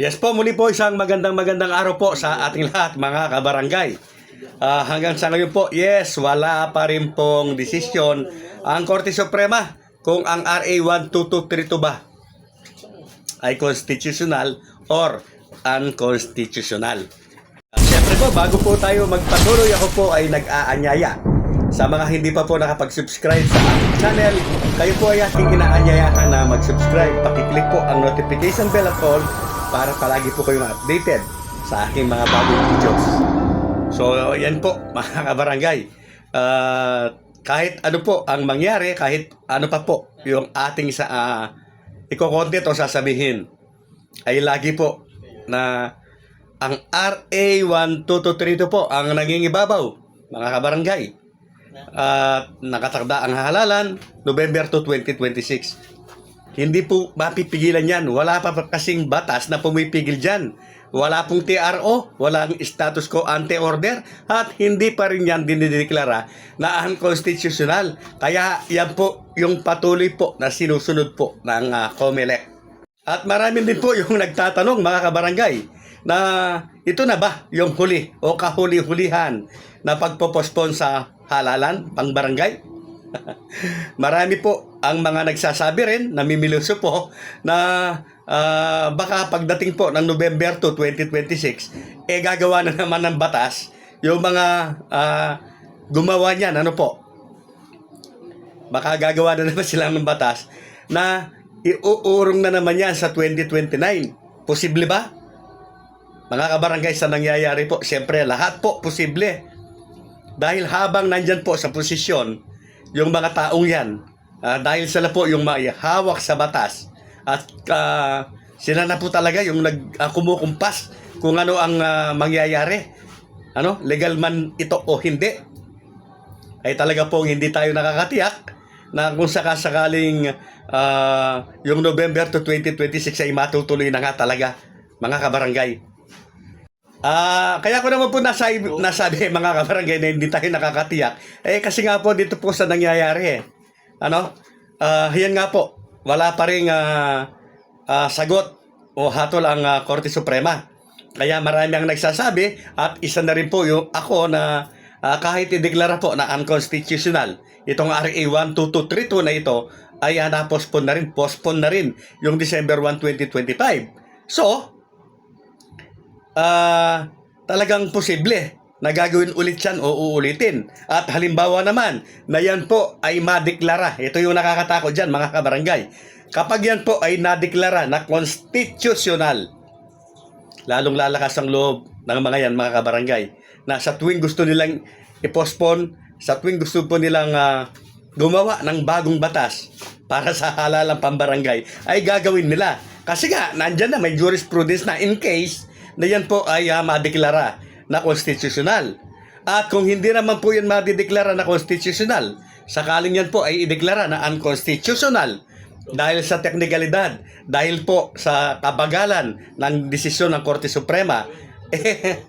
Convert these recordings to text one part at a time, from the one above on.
Yes po, muli po isang magandang magandang araw po sa ating lahat mga kabarangay. Ah, hanggang sa ngayon po, yes, wala pa rin pong desisyon ang Korte Suprema kung ang RA 12232 ba ay constitutional or unconstitutional. Siyempre po, bago po tayo magpatuloy, ako po ay nag-aanyaya. Sa mga hindi pa po nakapag-subscribe sa aking channel, kayo po ay aking inaanyayahan na mag-subscribe. Pakiclick po ang notification bell at all para palagi po kayong updated sa aking mga bagong videos. So, yan po, mga kabarangay. Ah, kahit ano po ang mangyari, kahit ano pa po yung ating sa uh, iko-content o sasabihin, ay lagi po na ang RA 12232 po ang nangingibabaw, mga kabarangay. At nakatakda ang halalan, November 2, 2026. Hindi po mapipigilan yan. Wala pa kasing batas na pumipigil dyan. Wala pong TRO, walang status quo ante-order, at hindi pa rin yan dinideklara na unconstitutional. Kaya yan po yung patuloy po na sinusunod po ng uh, COMELEC. At marami din po yung nagtatanong mga kabarangay na ito na ba yung huli o kahuli-hulihan na pagpopospon sa halalan pang barangay? Marami po ang mga nagsasabi rin, namimiluso po, na ah, baka pagdating po ng November 2, 2026, eh gagawa na naman ng batas yung mga ah, gumawa niyan, ano po, baka gagawa na naman sila ng batas na iuurong na naman yan sa 2029. Posible ba? Mga kabarangay sa nangyayari po, siyempre lahat po posible. Dahil habang nandyan po sa posisyon, yung mga taong yan, ah, dahil sila po yung may hawak sa batas, at ah, sila na po talaga yung nag ah, kumukumpas kung ano ang ah, mangyayari. Ano, legal man ito o hindi. Ay talaga pong hindi tayo nakakatiyak na kung sakasakaling ah, yung November to 2026 ay matutuloy na nga talaga mga kabarangay. Ah, kaya ko naman po nasabi, nasabi mga kabarangay na hindi tayo nakakatiyak. Eh kasi nga po dito po sa nangyayari eh. Ano? Ah, yan nga po. Wala pa ring ah, ah, sagot o hatol ang ah, Korte Suprema. Kaya marami ang nagsasabi at isa na rin po yung ako na ah, kahit ideklara po na unconstitutional itong RA 12232 na ito ay uh, na-postpone na rin, postpone na rin yung December 1, 2025. So, ah talagang posible na gagawin ulit yan o uulitin. At halimbawa naman na yan po ay madeklara. Ito yung nakakatakot dyan mga kabarangay. Kapag yan po ay nadeklara na constitutional, lalong lalakas ang loob ng mga yan mga kabarangay na sa tuwing gusto nilang i-postpone, sa tuwing gusto po nilang ah, gumawa ng bagong batas para sa halalang pambarangay, ay gagawin nila. Kasi nga, nandyan na may jurisprudence na in case na yan po ay uh, madeklara na constitutional. At kung hindi naman po yan madideklara na constitutional, sakaling yan po ay ideklara na unconstitutional dahil sa teknikalidad, dahil po sa kabagalan ng desisyon ng Korte Suprema, eh,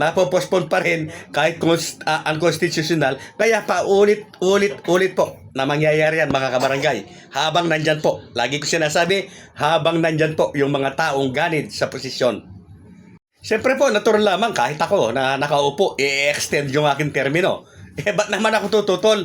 napopospon pa rin kahit cons- ah, unconstitutional. Kaya pa ulit, ulit, ulit po na mangyayari yan mga kabarangay. Habang nandyan po, lagi ko sinasabi, habang nandyan po yung mga taong ganid sa posisyon. Siyempre po, natural lamang kahit ako na nakaupo, i-extend yung aking termino. Eh, ba't naman ako tututol?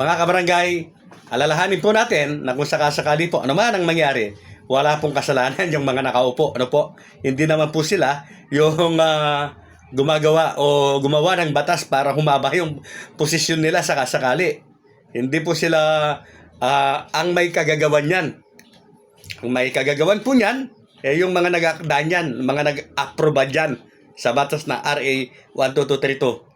Mga kabarangay, alalahanin po natin na kung sakasakali po, ano man ang mangyari, wala pong kasalanan yung mga nakaupo. Ano po? Hindi naman po sila yung ah, gumagawa o gumawa ng batas para humaba yung posisyon nila sakasakali. Hindi po sila ah, ang may kagagawan yan. Ang may kagagawan po niyan, eh yung mga nag-akda mga nag-aproba dyan sa batas na RA 12232.